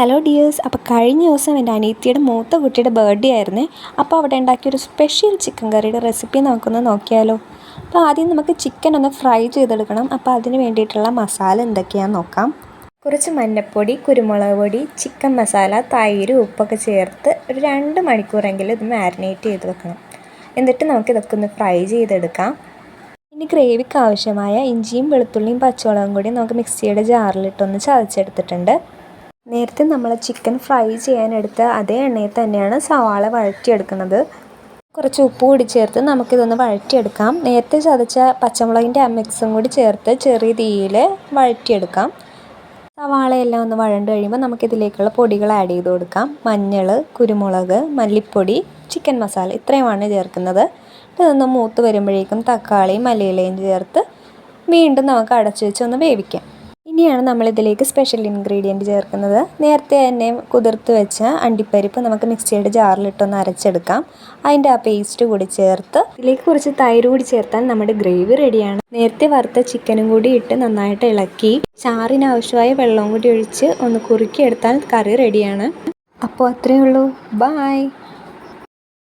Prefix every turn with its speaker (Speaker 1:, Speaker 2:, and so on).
Speaker 1: Hello dears അപ്പോൾ കഴിഞ്ഞ ദിവസം എന്റെ അനിയത്തിയുടെ മൂത്ത കുട്ടിയുടെ ബർത്ത്ഡേ ആയിരുന്നേ. അപ്പോൾ അവിടെ ഉണ്ടാക്കിയൊരു സ്പെഷ്യൽ ചിക്കൻ കറിയുടെ റെസിപ്പി നമുക്കൊന്ന് നോക്കിയാലോ. അപ്പോൾ ആദ്യം നമുക്ക് ചിക്കൻ ഒന്ന് ഫ്രൈ ചെയ്തെടുക്കണം. അപ്പോൾ അതിന് വേണ്ടിയിട്ടുള്ള മസാല എന്തൊക്കെയാണെന്ന് നോക്കാം. കുറച്ച് മഞ്ഞൾപ്പൊടി കുരുമുളക് പൊടി ചിക്കൻ മസാല തൈര് ഉപ്പൊക്കെ ചേർത്ത് ഒരു രണ്ട് മണിക്കൂറെങ്കിലും ഇത് മാരിനേറ്റ് ചെയ്ത് വെക്കണം. എന്നിട്ട് നമുക്ക് ഇതൊക്കെ ഒന്ന് ഫ്രൈ ചെയ്തെടുക്കാം. ഇനി ഗ്രേവിക്ക് ആവശ്യമായ ഇഞ്ചിയും വെളുത്തുള്ളിയും പച്ചമുളകും കൂടി നമുക്ക് മിക്സിയുടെ ജാറിലിട്ടൊന്ന് ചതച്ചെടുത്തിട്ടുണ്ട്. നേരത്തെ നമ്മൾ ചിക്കൻ ഫ്രൈ ചെയ്യാനെടുത്ത അതേ എണ്ണയിൽ തന്നെയാണ് സവാള വഴറ്റിയെടുക്കുന്നത്. കുറച്ച് ഉപ്പ് കൂടി ചേർത്ത് നമുക്കിതൊന്ന് വഴറ്റിയെടുക്കാം. നേരത്തെ ചതച്ച പച്ചമുളകിന്റെ ആ മിക്സും കൂടി ചേർത്ത് ചെറിയ തീയിൽ വഴറ്റിയെടുക്കാം. സവാളയെല്ലാം ഒന്ന് വഴണ്ട് കഴിയുമ്പോൾ നമുക്കിതിലേക്കുള്ള പൊടികൾ ആഡ് ചെയ്ത് കൊടുക്കാം. മഞ്ഞൾ കുരുമുളക് മല്ലിപ്പൊടി ചിക്കൻ മസാല ഇത്രയുമാണ് ചേർക്കുന്നത്. ഇതൊന്ന് മൂത്ത് വരുമ്പോഴേക്കും തക്കാളിയും മല്ലിയിലയും ചേർത്ത് വീണ്ടും നമുക്ക് അടച്ചു വെച്ച് ഒന്ന് വേവിക്കാം. ഇനിയാണ് നമ്മൾ ഇതിലേക്ക് സ്പെഷ്യൽ ഇൻഗ്രീഡിയന്റ് ചേർക്കുന്നത്. നേരത്തെ തന്നെ കുതിർത്ത് വെച്ച അണ്ടിപ്പരിപ്പ് നമുക്ക് മിക്സിയുടെ ജാറിലിട്ടൊന്ന് അരച്ചെടുക്കാം. അതിന്റെ ആ പേസ്റ്റ് കൂടി ചേർത്ത് ഇതിലേക്ക് കുറച്ച് തൈര് കൂടി ചേർത്താൽ നമ്മുടെ ഗ്രേവി റെഡിയാണ് നേരത്തെ വറുത്ത ചിക്കനും കൂടി ഇട്ട് നന്നായിട്ട് ഇളക്കി ചാറിന് ആവശ്യമായ വെള്ളവും കൂടി ഒഴിച്ച് ഒന്ന് കുറുക്കിയെടുത്താൽ കറി റെഡിയാണ് അപ്പോൾ അത്രയേ ഉള്ളൂ. ബായ്